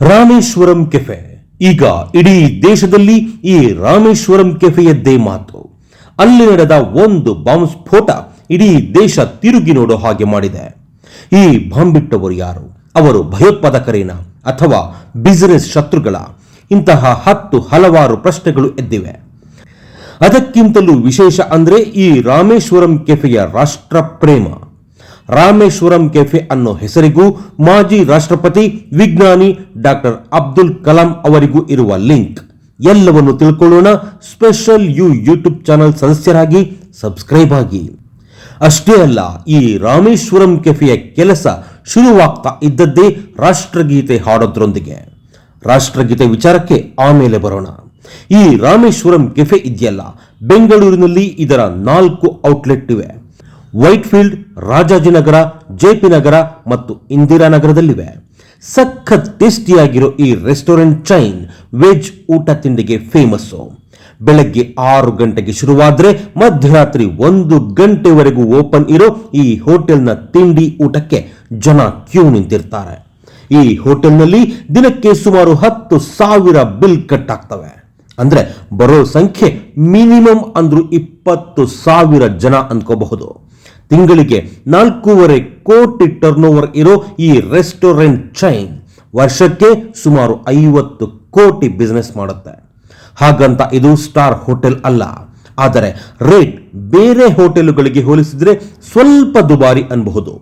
Rameswaram cafe. ಈಗ ಇಡೀ ದೇಶದಲ್ಲಿ ಈ ರಾಮೇಶ್ವರಂ ಕೆಫೆಯದ್ದೇ ಮಾತು. ಅಲ್ಲಿ ನಡೆದ ಒಂದು ಬಾಂಬ್ ಸ್ಫೋಟ ಇಡೀ ದೇಶ ತಿರುಗಿ ನೋಡೋ ಹಾಗೆ ಮಾಡಿದೆ. ಈ ಬಾಂಬ್ ಬಿಟ್ಟವರು ಯಾರು? ಅವರು ಭಯೋತ್ಪಾದಕರೇನ ಅಥವಾ ಬಿಸಿನೆಸ್ ಶತ್ರುಗಳ? ಇಂತಹ ಹತ್ತು ಹಲವಾರು ಪ್ರಶ್ನೆಗಳು ಎದ್ದಿವೆ. ಅದಕ್ಕಿಂತಲೂ ವಿಶೇಷ ಅಂದ್ರೆ ಈ ರಾಮೇಶ್ವರಂ ಕೆಫೆಯ ರಾಷ್ಟ್ರ ಪ್ರೇಮ ರಾಮೇಶ್ವರಂ ಕೆಫೆ ಅನ್ನೋ ಹೆಸರಿಗೂ ಮಾಜಿ ರಾಷ್ಟ್ರಪತಿ, ವಿಜ್ಞಾನಿ ಡಾಕ್ಟರ್ ಅಬ್ದುಲ್ ಕಲಾಂ ಅವರಿಗೂ ಇರುವ ಲಿಂಕ್. ಎಲ್ಲವನ್ನು ತಿಳ್ಕೊಳ್ಳೋಣ. ಸ್ಪೆಷಲ್ ಯು ಯೂಟ್ಯೂಬ್ ಚಾನಲ್ ಸದಸ್ಯರಾಗಿ ಸಬ್ಸ್ಕ್ರೈಬ್ ಆಗಿ. ಅಷ್ಟೇ ಅಲ್ಲ, ಈ ರಾಮೇಶ್ವರಂ ಕೆಫೆಯ ಕೆಲಸ ಶುರುವಾಗ್ತಾ ಇದ್ದದ್ದೇ ರಾಷ್ಟ್ರಗೀತೆ ಹಾಡೋದ್ರೊಂದಿಗೆ. ರಾಷ್ಟ್ರಗೀತೆ ವಿಚಾರಕ್ಕೆ ಆಮೇಲೆ ಬರೋಣ. ಈ ರಾಮೇಶ್ವರಂ ಕೆಫೆ ಇದೆಯಲ್ಲ, ಬೆಂಗಳೂರಿನಲ್ಲಿ ಇದರ ನಾಲ್ಕು ಔಟ್ಲೆಟ್ ಇವೆ. ವೈಟ್ಫೀಲ್ಡ್ ರಾಜಾಜಿನಗರ ಜೆಪಿ ನಗರ ಮತ್ತು ಇಂದಿರಾನಗರದಲ್ಲಿವೆ ಸಖತ್ ಟೇಸ್ಟಿಯಾಗಿರೋ ಈ ರೆಸ್ಟೋರೆಂಟ್ ಚೈನ್, ವೆಜ್ ಊಟ ತಿಂಡಿಗೆ ಫೇಮಸ್ಸು. ಬೆಳಗ್ಗೆ ಆರು ಗಂಟೆಗೆ ಶುರುವಾದ್ರೆ ಮಧ್ಯರಾತ್ರಿ ಒಂದು ಗಂಟೆವರೆಗೂ ಓಪನ್ ಇರೋ ಈ ಹೋಟೆಲ್ನ ತಿಂಡಿ ಊಟಕ್ಕೆ ಜನ ಕ್ಯೂ ನಿಂತಿರ್ತಾರೆ. ಈ ಹೋಟೆಲ್ನಲ್ಲಿ ದಿನಕ್ಕೆ ಸುಮಾರು ಹತ್ತು ಸಾವಿರ ಬಿಲ್ ಕಟ್ ಆಗ್ತವೆ ಅಂದ್ರೆ ಬರೋ ಸಂಖ್ಯೆ ಮಿನಿಮಮ್ ಅಂದ್ರೂ ಇಪ್ಪತ್ತು ಸಾವಿರ ಜನ ಅನ್ಕೋಬಹುದು. ತಿಂಗಳಿಗೆ ನಾಲ್ಕೂವರೆ ಕೋಟಿ ಟರ್ನ್ ಓವರ್ ಇರೋ ಈ ರೆಸ್ಟೋರೆಂಟ್ ಚೈನ್ ವರ್ಷಕ್ಕೆ ಸುಮಾರು ಐವತ್ತು ಕೋಟಿ ಬಿಸ್ನೆಸ್ ಮಾಡುತ್ತೆ. ಹಾಗಂತ ಇದು ಸ್ಟಾರ್ ಹೋಟೆಲ್ ಅಲ್ಲ. ಆದರೆ ರೇಟ್ ಬೇರೆ ಹೋಟೆಲುಗಳಿಗೆ ಹೋಲಿಸಿದ್ರೆ ಸ್ವಲ್ಪ ದುಬಾರಿ ಅನ್ಬಹುದು.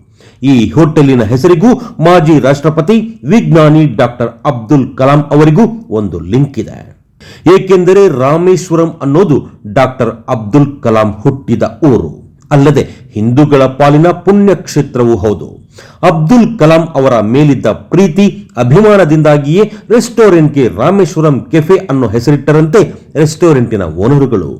ಈ ಹೋಟೆಲಿನ ಹೆಸರಿಗೂ ಮಾಜಿ ರಾಷ್ಟ್ರಪತಿ, ವಿಜ್ಞಾನಿ ಡಾಕ್ಟರ್ ಅಬ್ದುಲ್ ಕಲಾಂ ಅವರಿಗೂ ಒಂದು ಲಿಂಕ್ ಇದೆ. ಏಕೆಂದರೆ ರಾಮೇಶ್ವರಂ ಅನ್ನೋದು ಡಾಕ್ಟರ್ ಅಬ್ದುಲ್ ಕಲಾಂ ಹುಟ್ಟಿದ ಊರು. ಅಲ್ಲದೆ ಹಿಂದೂಗಳ ಪಾಲಿನ ಪುಣ್ಯಕ್ಷೇತ್ರವೂ ಹೌದು. ಅಬ್ದುಲ್ ಕಲಾಂ ಅವರ ಮೇಲಿದ್ದ ಪ್ರೀತಿ ಅಭಿಮಾನದಿಂದಾಗಿಯೇ ರೆಸ್ಟೋರೆಂಟ್ಗೆ ರಾಮೇಶ್ವರಂ ಕೆಫೆ ಅನ್ನೋ ಹೆಸರಿಟ್ಟರಂತೆ ರೆಸ್ಟೋರೆಂಟಿನ ಓನರುಗಳು.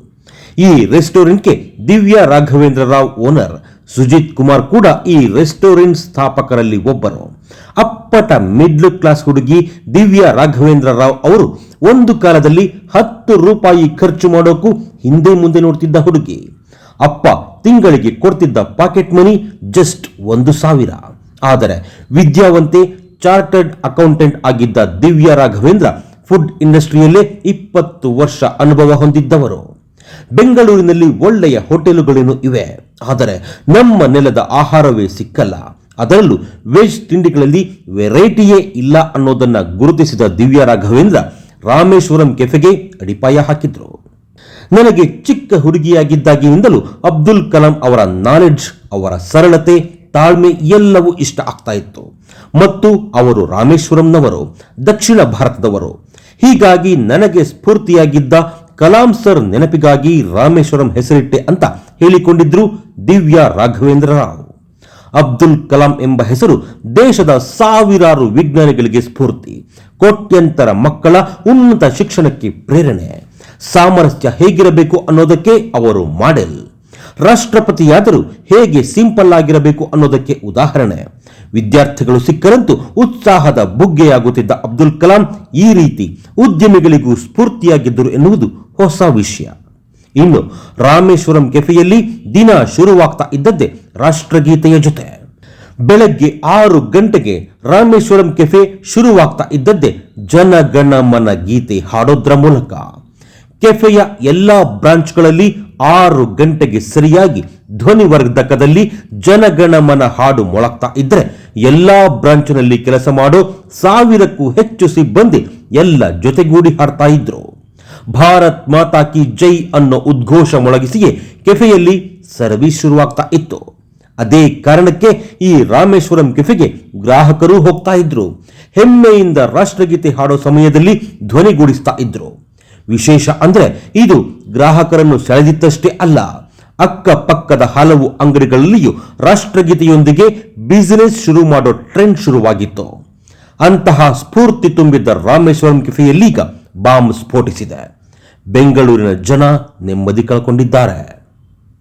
ಈ ರೆಸ್ಟೋರೆಂಟ್ಗೆ ದಿವ್ಯಾ ರಾಘವೇಂದ್ರ ರಾವ್ ಓನರ್, ಸುಜಿತ್ ಕುಮಾರ್ ಕೂಡ ಈ ರೆಸ್ಟೋರೆಂಟ್ ಸ್ಥಾಪಕರಲ್ಲಿ ಒಬ್ಬರು. ಅಪ್ಪಟ ಮಿಡ್ಲ್ ಕ್ಲಾಸ್ ಹುಡುಗಿ ದಿವ್ಯಾ ರಾಘವೇಂದ್ರ ರಾವ್ ಅವರು ಒಂದು ಕಾಲದಲ್ಲಿ ಹತ್ತು ರೂಪಾಯಿ ಖರ್ಚು ಮಾಡೋಕ್ಕೂ ಹಿಂದೆ ಮುಂದೆ ನೋಡ್ತಿದ್ದ ಹುಡುಗಿ. ಅಪ್ಪ ತಿಂಗಳಿಗೆ ಕೊಡ್ತಿದ್ದ ಪಾಕೆಟ್ ಮನಿ ಜಸ್ಟ್ ಒಂದು ಸಾವಿರ. ಆದರೆ ವಿದ್ಯಾವಂತೆ ಚಾರ್ಟರ್ಡ್ ಅಕೌಂಟೆಂಟ್ ಆಗಿದ್ದ ದಿವ್ಯ ರಾಘವೇಂದ್ರ ಫುಡ್ ಇಂಡಸ್ಟ್ರಿಯಲ್ಲೇ ಇಪ್ಪತ್ತು ವರ್ಷ ಅನುಭವ ಹೊಂದಿದ್ದವರು. ಬೆಂಗಳೂರಿನಲ್ಲಿ ಒಳ್ಳೆಯ ಹೋಟೆಲುಗಳೇನು ಇವೆ. ಆದರೆ ನಮ್ಮ ನೆಲದ ಆಹಾರವೇ ಸಿಕ್ಕಲ್ಲ. ಅದರಲ್ಲೂ ವೆಜ್ ತಿಂಡಿಗಳಲ್ಲಿ ವೆರೈಟಿಯೇ ಇಲ್ಲ ಅನ್ನೋದನ್ನು ಗುರುತಿಸಿದ ದಿವ್ಯ ರಾಘವೇಂದ್ರ ರಾಮೇಶ್ವರಂ ಕೆಫೆಗೆ ಅಡಿಪಾಯ ಹಾಕಿದ್ರು. ನನಗೆ ಚಿಕ್ಕ ಹುಡುಗಿಯಾಗಿದ್ದಾಗಿನಿಂದಲೂ ಅಬ್ದುಲ್ ಕಲಾಂ ಅವರ ನಾಲೆಡ್ಜ್ ಅವರ ಸರಳತೆ, ತಾಳ್ಮೆ ಎಲ್ಲವೂ ಇಷ್ಟ ಆಗ್ತಾ ಇತ್ತು. ಮತ್ತು ಅವರು ರಾಮೇಶ್ವರಂನವರು, ದಕ್ಷಿಣ ಭಾರತದವರು. ಹೀಗಾಗಿ ನನಗೆ ಸ್ಫೂರ್ತಿಯಾಗಿದ್ದ ಕಲಾಂ ಸರ್ ನೆನಪಿಗಾಗಿ ರಾಮೇಶ್ವರಂ ಹೆಸರಿಟ್ಟೆ ಅಂತ ಹೇಳಿಕೊಂಡಿದ್ರು ದಿವ್ಯಾ ರಾಘವೇಂದ್ರ ರಾವ್. ಅಬ್ದುಲ್ ಕಲಾಂ ಎಂಬ ಹೆಸರು ದೇಶದ ಸಾವಿರಾರು ವಿಜ್ಞಾನಿಗಳಿಗೆ ಸ್ಫೂರ್ತಿ, ಕೋಟ್ಯಂತರ ಮಕ್ಕಳ ಉನ್ನತ ಶಿಕ್ಷಣಕ್ಕೆ ಪ್ರೇರಣೆ. ಸಾಮರಸ್ಯ ಹೇಗಿರಬೇಕು ಅನ್ನೋದಕ್ಕೆ ಅವರು ಮಾಡೆಲ್. ರಾಷ್ಟ್ರಪತಿಯಾದರೂ ಹೇಗೆ ಸಿಂಪಲ್ ಆಗಿರಬೇಕು ಅನ್ನೋದಕ್ಕೆ ಉದಾಹರಣೆ. ವಿದ್ಯಾರ್ಥಿಗಳು ಸಿಕ್ಕರಂತೂ ಉತ್ಸಾಹದ ಬುಗ್ಗೆಯಾಗುತ್ತಿದ್ದ ಅಬ್ದುಲ್ ಕಲಾಂ ಈ ರೀತಿ ಉದ್ಯಮಿಗಳಿಗೂ ಸ್ಫೂರ್ತಿಯಾಗಿದ್ದರು ಎನ್ನುವುದು ಹೊಸ ವಿಷಯ. ಇನ್ನು ರಾಮೇಶ್ವರಂ ಕೆಫೆಯಲ್ಲಿ ದಿನ ಶುರುವಾಗ್ತಾ ಇದ್ದದ್ದೇ ರಾಷ್ಟ್ರಗೀತೆಯ ಜೊತೆ. ಬೆಳಗ್ಗೆ ಆರು ಗಂಟೆಗೆ ರಾಮೇಶ್ವರಂ ಕೆಫೆ ಶುರುವಾಗ್ತಾ ಇದ್ದದ್ದೇ ಜನಗಣಮನ ಗೀತೆ ಹಾಡೋದ್ರ ಮೂಲಕ. ಕೆಫೆಯ ಎಲ್ಲಾ ಬ್ರಾಂಚ್ಗಳಲ್ಲಿ ಆರು ಗಂಟೆಗೆ ಸರಿಯಾಗಿ ಧ್ವನಿವರ್ಧಕದಲ್ಲಿ ಜನಗಣಮನ ಹಾಡು ಮೊಳಗ್ತಾ ಇದ್ರೆ ಎಲ್ಲಾ ಬ್ರಾಂಚ್ನಲ್ಲಿ ಕೆಲಸ ಮಾಡೋ ಸಾವಿರಕ್ಕೂ ಹೆಚ್ಚು ಸಿಬ್ಬಂದಿ ಎಲ್ಲ ಜೊತೆಗೂಡಿ ಹಾಡ್ತಾ ಇದ್ರು. ಭಾರತ್ ಮಾತಾ ಕಿ ಜೈ ಅನ್ನೋ ಉದ್ಘೋಷ ಮೊಳಗಿಸಿಯೇ ಕೆಫೆಯಲ್ಲಿ ಸರ್ವಿಸ್ ಶುರುವಾಗ್ತಾ ಇತ್ತು. ಅದೇ ಕಾರಣಕ್ಕೆ ಈ ರಾಮೇಶ್ವರಂ ಕೆಫೆಗೆ ಗ್ರಾಹಕರು ಹೋಗ್ತಾ ಇದ್ರು. ಹೆಮ್ಮೆಯಿಂದ ರಾಷ್ಟ್ರಗೀತೆ ಹಾಡೋ ಸಮಯದಲ್ಲಿ ಧ್ವನಿಗೂಡಿಸ್ತಾ ಇದ್ರು. ವಿಶೇಷ ಅಂದರೆ ಇದು ಗ್ರಾಹಕರನ್ನು ಸೆಳೆದಿತ್ತಷ್ಟೇ ಅಲ್ಲ, ಅಕ್ಕಪಕ್ಕದ ಹಲವು ಅಂಗಡಿಗಳಲ್ಲಿಯೂ ರಾಷ್ಟ್ರಗೀತೆಯೊಂದಿಗೆ ಬಿಸಿನೆಸ್ ಶುರು ಮಾಡೋ ಟ್ರೆಂಡ್ ಶುರುವಾಗಿತ್ತು. ಅಂತಹ ಸ್ಫೂರ್ತಿ ತುಂಬಿದ್ದ ರಾಮೇಶ್ವರಂ ಕೆಫೆಯಲ್ಲೀಗ ಬಾಂಬ್ ಸ್ಫೋಟಿಸಿದೆ. ಬೆಂಗಳೂರಿನ ಜನ ನೆಮ್ಮದಿ ಕಳ್ಕೊಂಡಿದ್ದಾರೆ.